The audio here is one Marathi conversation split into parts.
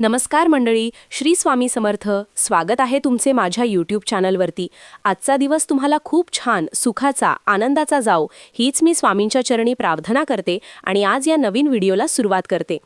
नमस्कार मंडळी श्री स्वामी समर्थ. स्वागत आहे तुमचे माझ्या यूट्यूब चॅनलवरती आजचा दिवस तुम्हाला खूप छान सुखाचा आनंदाचा जाओ हीच मी स्वामींच्या चरणी प्रार्थना करते आणि आज या नवीन व्हिडिओला सुरुवात करते.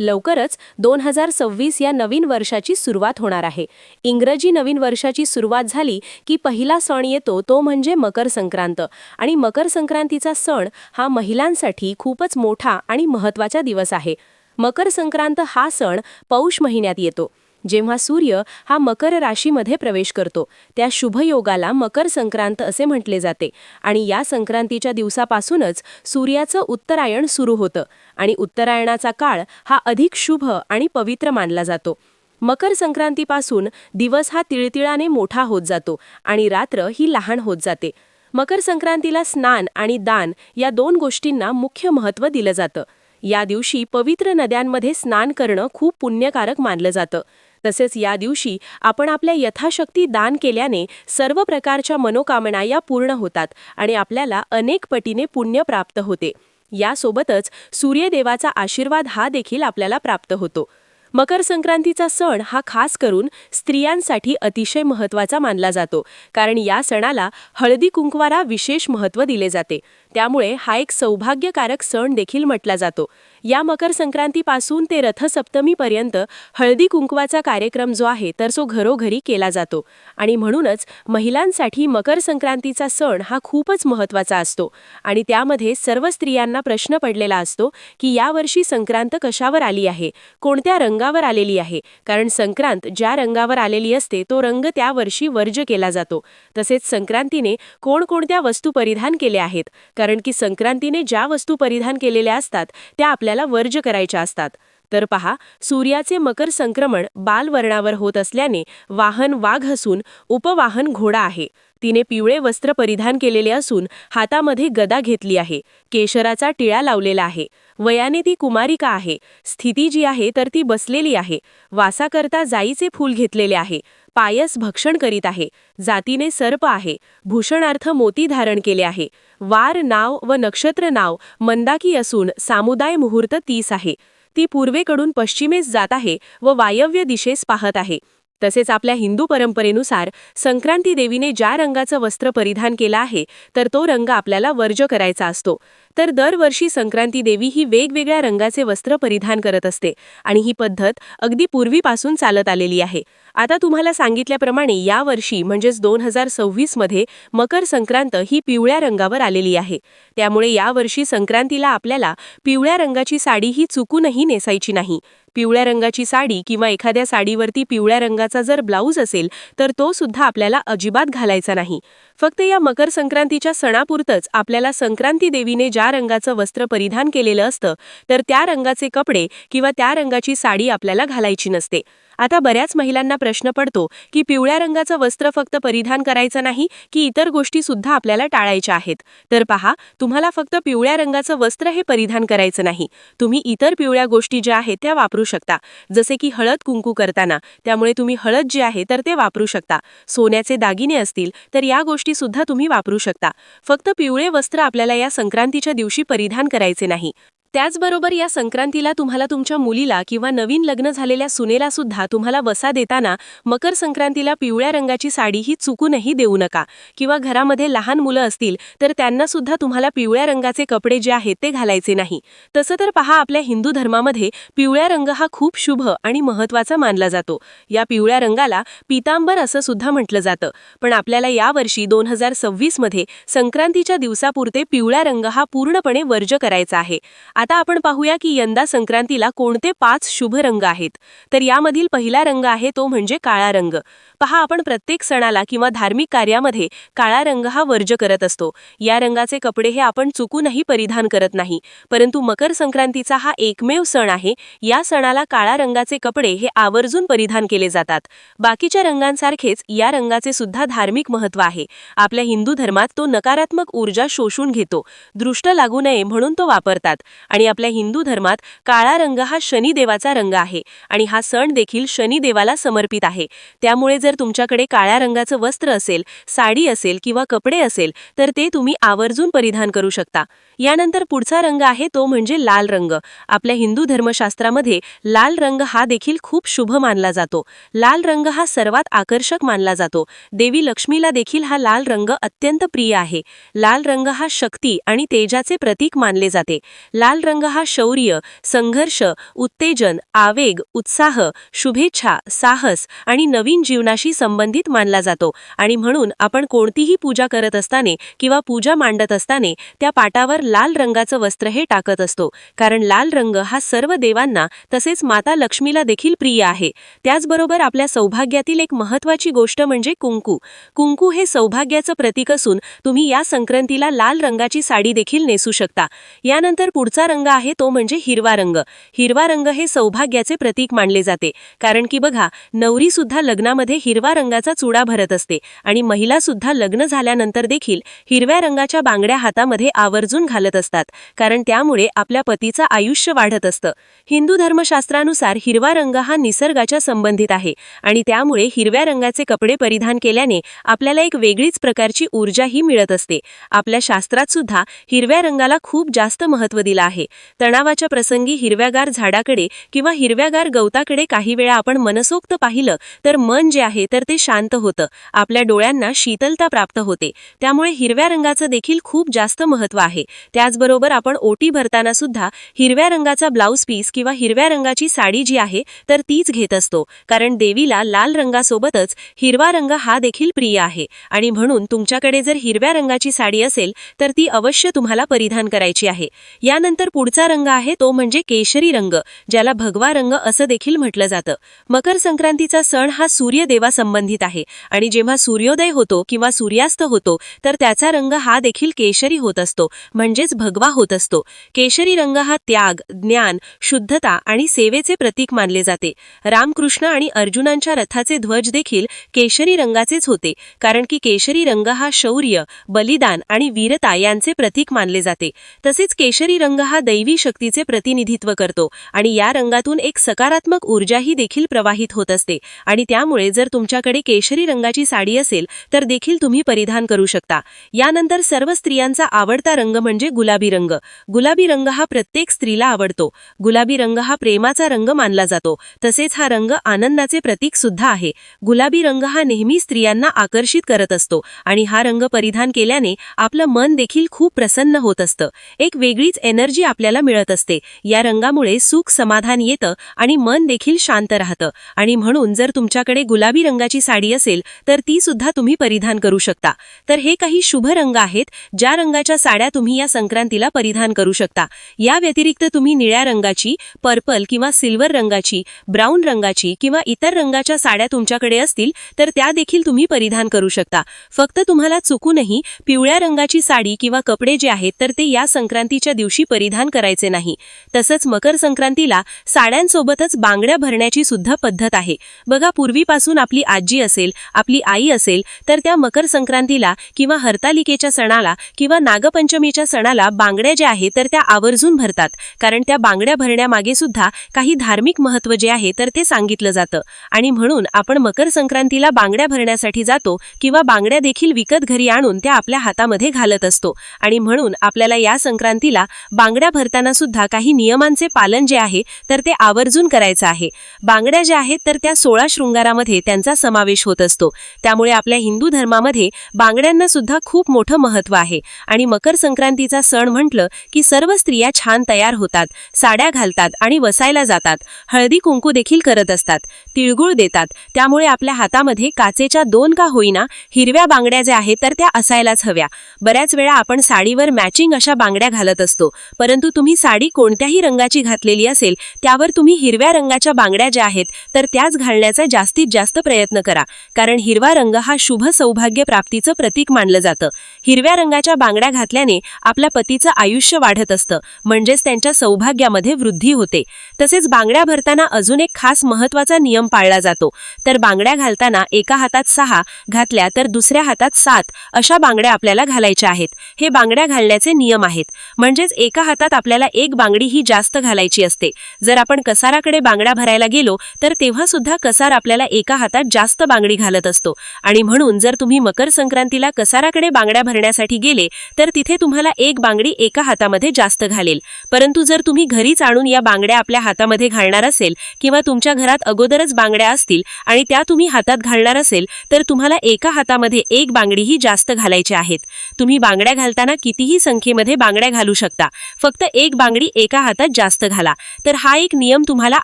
लवकरच दोन हजार सव्वीस या नवीन वर्षाची सुरुवात होणार आहे. इंग्रजी नवीन वर्षाची सुरुवात झाली की पहिला सण येतो तो म्हणजे मकर संक्रांत. आणि मकर संक्रांतीचा सण हा महिलांसाठी खूपच मोठा आणि महत्त्वाचा दिवस आहे. मकर संक्रांत हा सण पौष महिन्यात येतो. जेव्हा सूर्य हा मकर राशीमध्ये प्रवेश करतो त्या शुभयोगाला मकर संक्रांत असे म्हटले जाते आणि या संक्रांतीच्या दिवसापासूनच सूर्याचं उत्तरायण सुरू होतं आणि उत्तरायणाचा काळ हा अधिक शुभ आणि पवित्र मानला जातो. मकर संक्रांतीपासून दिवस हा तिळतिळाने मोठा होत जातो आणि रात्र ही लहान होत जाते. मकर संक्रांतीला स्नान आणि दान या दोन गोष्टींना मुख्य महत्त्व दिलं जातं. या दिवशी पवित्र नद्यांमध्ये स्नान करणं खूप पुण्यकारक मानलं जातं. तसेच या दिवशी आपण आपल्या यथाशक्ती दान केल्याने सर्व प्रकारच्या मनोकामना या पूर्ण होतात आणि आपल्याला अनेक पटीने पुण्य प्राप्त होते. यासोबतच सूर्यदेवाचा आशीर्वाद हा देखील आपल्याला प्राप्त होतो. मकर संक्रांतीचा सण हा खास करून स्त्रियांसाठी अतिशय महत्त्वाचा मानला जातो कारण या सणाला हळदी कुंकवारा विशेष महत्त्व दिले जाते. त्यामुळे हा एक सौभाग्यकारक सण देखील म्हटला जातो. या मकर संक्रांतीपासून ते रथसप्तमीपर्यंत हळदी कुंकवाचा कार्यक्रम जो आहे तर तो घरोघरी केला जातो. आणि म्हणूनच महिलांसाठी मकर संक्रांतीचा सण हा खूपच महत्त्वाचा असतो. आणि त्यामध्ये सर्व स्त्रियांना प्रश्न पडलेला असतो की यावर्षी संक्रांत कशावर आली आहे? कोणत्या रंगावर आलेली आहे? कारण संक्रांत ज्या रंगावर आलेली असते तो रंग त्या वर्षी वर्ज केला जातो. तसेच संक्रांतीने कोणकोणत्या वस्तू परिधान केल्या आहेत? कारण की संक्रांतीने ज्या वस्तू परिधान केलेल्या असतात त्या आपल्याला वर्ज करायच्या असतात. तर पहा सूर्याचे मकर संक्रमण बालवर्णावर होत असल्याने वाहन वाघ असून उपवाहन घोडा आहे. तिने पिवळे वस्त्र परिधान केलेले असून हातामध्ये गदा घेतली आहे. केशराचा टिळा लावलेला आहे. वयाने ती कुमारिका आहे. स्थिती जी आहे तर ती बसलेली आहे. वासाकरता जाईचे फूल घेतलेले आहे. पायस भक्षण करीत आहे. जातीने सर्प आहे. भूषणार्थ मोती धारण केले आहे. वार नाव व नक्षत्र नाव मंदाकी असून सामुदाय मुहूर्त तीस आहे. ती पूर्वेकडून पश्चिमेस जात आहे व वायव्य दिशेस पाहत आहे. तसेच आपल्या हिंदू परंपरेनुसार संक्रांती देवीने ज्या रंगाचं वस्त्र परिधान केलं आहे तर तो रंग आपल्याला वर्ज करायचा असतो. तर दरवर्षी संक्रांती देवी ही वेगवेगळ्या रंगाचे वस्त्र परिधान करत असते आणि ही पद्धत अगदी पूर्वीपासून चालत आलेली आहे. आता तुम्हाला सांगितल्याप्रमाणे यावर्षी म्हणजेच दोन हजार सव्वीसमध्ये मकर संक्रांत ही पिवळ्या रंगावर आलेली आहे. त्यामुळे यावर्षी संक्रांतीला आपल्याला पिवळ्या रंगाची साडी ही चुकूनही नेसायची नाही. पिवळ्या रंगाची साडी किंवा एखाद्या साडीवरती पिवळ्या रंगाचा जर ब्लाऊज असेल तर तो सुद्धा आपल्याला अजिबात घालायचा नाही. फक्त या मकर संक्रांतीच्या सणापुरतच आपल्याला संक्रांती देवीने ज्या रंगाचं वस्त्र परिधान केलेलं असतं तर त्या रंगाचे कपडे किंवा त्या रंगाची साडी आपल्याला घालायची नसते. आता बऱ्याच महिलांना प्रश्न पडतो की पिवळ्या रंगाचं वस्त्र फक्त परिधान करायचं नाही की इतर गोष्टी सुद्धा आपल्याला टाळायच्या आहेत. तर पहा तुम्हाला फक्त पिवळ्या रंगाचं वस्त्र हे परिधान करायचं नाही. तुम्ही इतर पिवळ्या गोष्टी ज्या आहेत त्या वापरू शकता. जसे की हळद कुंकू करताना त्यामुळे तुम्ही हळद जे आहे तर ते वापरू शकता. सोन्याचे दागिने असतील तर या गोष्टी सुद्धा तुम्ही वापरू शकता. फक्त पिवळे वस्त्र आपल्याला या संक्रांतीच्या दिवशी परिधान करायचे नाही. त्याचबरोबर या संक्रांतीला तुम्हाला तुमच्या मुलीला किंवा नवीन लग्न झालेल्या सुनेला सुद्धा तुम्हाला वसा देताना मकर संक्रांतीला पिवळ्या रंगाची साडी ही चुकूनही देऊ नका. किंवा घरामध्ये लहान मुलं असतील तर त्यांना सुद्धा तुम्हाला पिवळ्या रंगाचे कपडे जे आहेत ते घालायचे नाही. तसं तर पहा आपल्या हिंदू धर्मामध्ये पिवळ्या रंग हा खूप शुभ आणि महत्त्वाचा मानला जातो. या पिवळ्या रंगाला पितांबर असं सुद्धा म्हटलं जातं. पण आपल्याला यावर्षी दोन हजार सव्वीसमध्ये संक्रांतीच्या दिवसापुरते पिवळ्या रंग हा पूर्णपणे वर्ज करायचा आहे. आता आपण पाहूया की यंदा संक्रांतीला कोणते पाच शुभ रंग आहेत. तर यामधील पहिला रंग आहे तो म्हणजे काळा रंग. पहा आपण प्रत्येक सणाला किंवा धार्मिक कार्यामध्ये काळा रंग हा वर्ज करत असतो. या रंगाचे कपडे हे आपण चुकूनही परिधान करत नाही. परंतु मकर संक्रांतीचा हा एकमेव सण आहे. या सणाला काळा रंगाचे कपडे हे आवर्जून परिधान केले जातात. बाकीच्या रंगांसारखेच या रंगाचे सुद्धा धार्मिक महत्त्व आहे. आपल्या हिंदू धर्मात तो नकारात्मक ऊर्जा शोषून घेतो. दृष्ट लागू नये म्हणून तो वापरतात. आणि आपल्या हिंदू धर्मात काळा रंग हा शनिदेवाचा रंग आहे आणि हा सण देखील शनिदेवाला समर्पित आहे. त्यामुळे जर तुमच्याकडे काळ्या रंगाचं वस्त्र असेल साडी असेल किंवा कपडे असेल तर ते तुम्ही आवर्जून परिधान करू शकता. यानंतर पुढचा रंग आहे तो म्हणजे लाल रंग. आपल्या हिंदू धर्मशास्त्रामध्ये लाल रंग हा देखील खूप शुभ मानला जातो. लाल रंग हा सर्वात आकर्षक मानला जातो. देवी लक्ष्मीला देखील हा लाल रंग अत्यंत प्रिय आहे. लाल रंग हा शक्ती आणि तेजाचे प्रतीक मानले जाते. लाल रंग हा शौर्य संघर्ष उत्तेजन आवेग उत्साह शुभेच्छा साहस आणि नवीन जीवनाशी संबंधित मानला जातो. आणि म्हणून आपण कोणतीही पूजा करत असताना किंवा पूजा मांडत असताना त्या पाटावर लाल रंगाचं वस्त्र हे टाकत असतो. कारण लाल रंग हा सर्व देवांना तसेच माता लक्ष्मीला देखील प्रिय आहे. त्याचबरोबर आपल्या सौभाग्यातील एक महत्वाची गोष्ट म्हणजे कुंकू. कुंकू हे सौभाग्याचं प्रतीक असून तुम्ही या संक्रांतीला लाल रंगाची साडी देखील नेसू शकता. यानंतर पुढचा रंग आहे तो म्हणजे हिरवा रंग. हिरवा रंग हे सौभाग्याचे प्रतीक मानले जाते. कारण की बघा नवरी सुद्धा लग्नामध्ये हिरवा रंगाचा चुडा भरत असते आणि महिला सुद्धा लग्न झाल्यानंतर देखील हिरव्या रंगाच्या बांगड्या हातामध्ये आवर्जून घालत असतात. कारण त्यामुळे आपल्या पतीचं आयुष्य वाढत असतं. हिंदू धर्मशास्त्रानुसार हिरवा रंग हा निसर्गाच्या संबंधित आहे आणि त्यामुळे हिरव्या रंगाचे कपडे परिधान केल्याने आपल्याला एक वेगळीच प्रकारची ऊर्जाही मिळत असते. आपल्या शास्त्रात सुद्धा हिरव्या रंगाला खूप जास्त महत्त्व दिलं आहे. तणावाच्या प्रसंगी हिरव्यागार झाडाकडे किंवा हिरव्यागार गवताकडे काही वेळा आपण मनसोक्त पाहिलं तर मन जे आहे तर ते शांत होतं. आपल्या डोळ्यांना शीतलता प्राप्त होते. त्यामुळे हिरव्या रंगाचं देखील खूप जास्त महत्त्व आहे. त्याचबरोबर आपण ओटी भरताना सुद्धा हिरव्या रंगाचा ब्लाऊज पीस किंवा हिरव्या रंगाची साडी जी आहे तर तीच घेत असतो. कारण देवीला लाल रंगासोबतच हिरवा रंग हा देखील प्रिय आहे. आणि म्हणून तुमच्याकडे जर हिरव्या रंगाची साडी असेल तर ती अवश्य तुम्हाला परिधान करायची आहे. यानंतर पुढचा रंग आहे तो म्हणजे केशरी रंग ज्याला भगवा रंग असं देखील म्हटलं जातं. मकर संक्रांतीचा सण हा सूर्यदेवा संबंधित आहे आणि जेव्हा सूर्योदय होतो किंवा सूर्यास्त होतो तर त्याचा रंग हा देखील केशरी होत असतो म्हणजेच भगवा होत असतो. केशरी रंग हा त्याग ज्ञान शुद्धता आणि सेवेचे प्रतीक मानले जाते. रामकृष्ण आणि अर्जुनांच्या रथाचे ध्वज देखील केशरी रंगाचेच होते कारण की केशरी रंग हा शौर्य बलिदान आणि वीरता यांचे प्रतीक मानले जाते. तसेच केशरी रंग हा दैवी शक्तीचे प्रतिनिधित्व करतो आणि या रंगातून एक सकारात्मक ऊर्जाही देखील प्रवाहित होत असते. आणि त्यामुळे जर तुमच्याकडे केशरी रंगाची साडी असेल तर देखील तुम्ही परिधान करू शकता. यानंतर सर्व स्त्रियांचा आवडता रंग म्हणजे गुलाबी रंग. गुलाबी रंग हा प्रत्येक स्त्रीला आवडतो. गुलाबी रंग हा प्रेमाचा रंग मानला जातो. तसेच हा रंग आनंदाचे प्रतीक सुद्धा आहे. गुलाबी रंग हा नेहमी स्त्रियांना आकर्षित करत असतो आणि हा रंग परिधान केल्याने आपलं मन देखील खूप प्रसन्न होत असतं. एक वेगळीच एनर्जी आपल्याला मिळत असते. या रंगामुळे सुख समाधान येतं आणि मन देखील शांत राहतं. आणि म्हणून जर तुमच्याकडे गुलाबी रंगाची साडी असेल तर ती सुद्धा तुम्ही परिधान करू शकता. तर हे काही शुभ रंग आहेत ज्या रंगाच्या साड्या तुम्ही या संक्रांतीला परिधान करू शकता. या व्यतिरिक्त तुम्ही निळ्या रंगाची पर्पल किंवा सिल्वर रंगाची ब्राऊन रंगाची किंवा इतर रंगाच्या साड्या तुमच्याकडे असतील तर त्या देखील तुम्ही परिधान करू शकता. फक्त तुम्हाला चुकूनही पिवळ्या रंगाची साडी किंवा कपडे जे आहेत तर ते या संक्रांतीच्या दिवशी परिधान करायचे नाही. तसंच मकर संक्रांतीला साड्यांसोबतच बांगड्या भरण्याची सुद्धा पद्धत आहे. बघा पूर्वीपासून आपली आजी असेल आपली आई असेल तर त्या मकर संक्रांतीला किंवा हरतालिकेच्या सणाला किंवा नागपंचमीच्या सणाला बांगड्या ज्या आहेत तर त्या आवर्जून भरतात. कारण त्या बांगड्या भरण्यामागे सुद्धा काही धार्मिक महत्त्व जे आहे तर ते सांगितलं जातं. आणि म्हणून आपण मकर संक्रांतीला बांगड्या भरण्यासाठी जातो किंवा बांगड्या देखील विकत घरी आणून त्या आपल्या हातामध्ये घालत असतो. आणि म्हणून आपल्याला या संक्रांतीला बांगड्या भरताना सुद्धा काही नियमांचे पालन जे आहे तर ते आवर्जून करायचं आहे. बांगड्या ज्या आहेत तर त्या सोळा शृंगारामध्ये त्यांचा समावेश होत असतो. त्यामुळे आपल्या हिंदू धर्मामध्ये बांगड्यांना सुद्धा खूप मोठं महत्त्व आहे. आणि मकर संक्रांतीचा सण म्हटलं की सर्व स्त्रिया छान तयार होतात साड्या घालतात आणि वसायला जातात. हळदी कुंकू देखील करत असतात. तिळगुळ देतात. त्यामुळे आपल्या हातामध्ये काचेच्या दोन का होईना हिरव्या बांगड्या ज्या आहेत तर त्या असायलाच हव्या. बऱ्याच वेळा आपण साडीवर मॅचिंग अशा बांगड्या घालत असतो. परंतु तुम्ही साडी कोणत्याही रंगाची घातलेली असेल त्यावर तुम्ही हिरव्या रंगाच्या बांगड्या ज्या आहेत तर त्याच घालण्याचा जास्तीत जास्त प्रयत्न करा. कारण हिरवा रंग हा शुभ सौभाग्य प्राप्तीचं प्रतीक मानलं जातं. हिरव्या रंगाच्या बांगड्या घातल्याने आपल्या पतीचं आयुष्य वाढत असतं म्हणजेच त्यांच्या सौभाग्यामध्ये वृद्धी होते. तसेच बांगड्या भरताना अजून एक खास महत्त्वाचा नियम पाळला जातो. तर बांगड्या घालताना एका हातात सहा घातल्या तर दुसऱ्या हातात सात अशा बांगड्या आपल्याला घालायच्या आहेत. हे बांगड्या घालण्याचे नियम आहेत. म्हणजेच एका हातात हातात आपल्याला एक बांगडी ही जास्त घालायची असते. जर आपण कसाराकडे बांगड्या भरायला गेलो तर तेव्हा सुद्धा कसार आपल्याला एका हातात जास्त बांगडी घालत असतो. आणि म्हणून जर तुम्ही मकर संक्रांतीला कसाराकडे बांगड्या भरण्यासाठी गेले तर तिथे तुम्हाला एक बांगडी एका हातामध्ये जास्त घालेल. परंतु जर तुम्ही घरीच आणून या बांगड्या आपल्या हातामध्ये घालणार असेल किंवा तुमच्या घरात अगोदरच बांगड्या असतील आणि त्या तुम्ही हातात घालणार असेल तर तुम्हाला एका हातामध्ये एक बांगडी ही जास्त घालायची आहेत. तुम्ही बांगड्या घालताना कितीही संख्येमध्ये बांगड्या घालू शकता. फक्त एक बांगडी एका हातात जास्त घाला. तर हा एक नियम तुम्हाला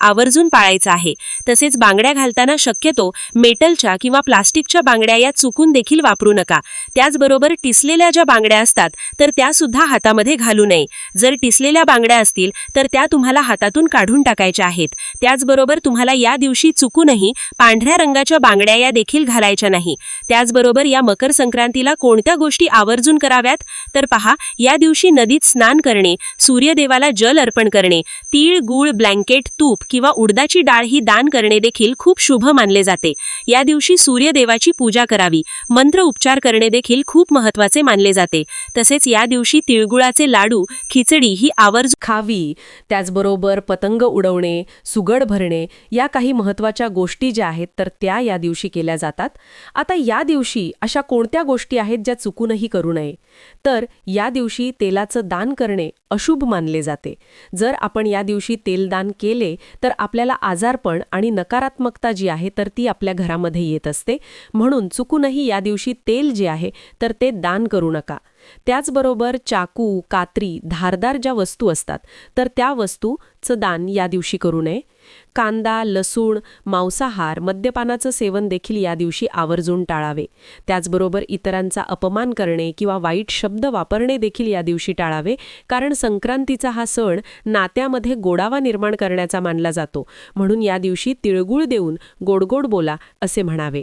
आवर्जून पाळायचा आहे. तसेच बांगड्या घालताना शक्यतो मेटलच्या किंवा प्लास्टिकच्या बांगड्या या चुकून देखील वापरू नका. त्याचबरोबर टिसलेल्या ज्या बांगड्या असतात तर त्या सुद्धा हातामध्ये घालू नये. जर टिसलेल्या बांगड्या असतील तर त्या तुम्हाला हातातून काढून टाकायच्या आहेत. त्याचबरोबर तुम्हाला या दिवशी चुकूनही पांढऱ्या रंगाच्या बांगड्या या देखील घालायच्या नाही. त्याचबरोबर या मकर संक्रांतीला कोणत्या गोष्टी आवर्जून कराव्यात? तर पहा या दिवशी नदीत स्नान करणे सूर्यदेवाला जल अर्पण करणे तीळ गूळ ब्लँकेट तूप किंवा उडदाची डाळ ही दान करणे देखील खूप शुभ मानले जाते. या दिवशी सूर्यदेवाची पूजा करावी. मंत्र उपचार करणे देखील खूप महत्त्वाचे मानले जाते. तसेच या दिवशी तिळगुळाचे लाडू खिचडी ही आवर्ज खावी. त्याचबरोबर पतंग उडवणे सुगड भरणे या काही महत्त्वाच्या गोष्टी ज्या आहेत तर त्या या दिवशी केल्या जातात. आता या दिवशी अशा कोणत्या गोष्टी आहेत ज्या चुकूनही करू नये? तर या दिवशी तेलाचं दान करणे अशुभ मानले जाते. जर आपण या दिवशी तेलदान केले तर आपल्याला आजारपण आणि नकारात्मकता जी आहे तर ती आपल्या घरामध्ये येत असते. म्हणून चुकूनही या दिवशी तेल जे आहे तर ते दान करू नका. त्याचबरोबर चाकू कात्री धारदार ज्या वस्तू असतात तर त्या वस्तूचं दान या दिवशी करू नये. कांदा लसूण मांसाहार मद्यपानाचं सेवन देखील या दिवशी आवर्जून टाळावे. त्याचबरोबर इतरांचा अपमान करणे किंवा वाईट शब्द वापरणे देखील या दिवशी टाळावे कारण संक्रांतीचा हा सण नात्यामध्ये गोडावा निर्माण करण्याचा मानला जातो. म्हणून या दिवशी तिळगुळ देऊन गोडगोड बोला असे म्हणावे.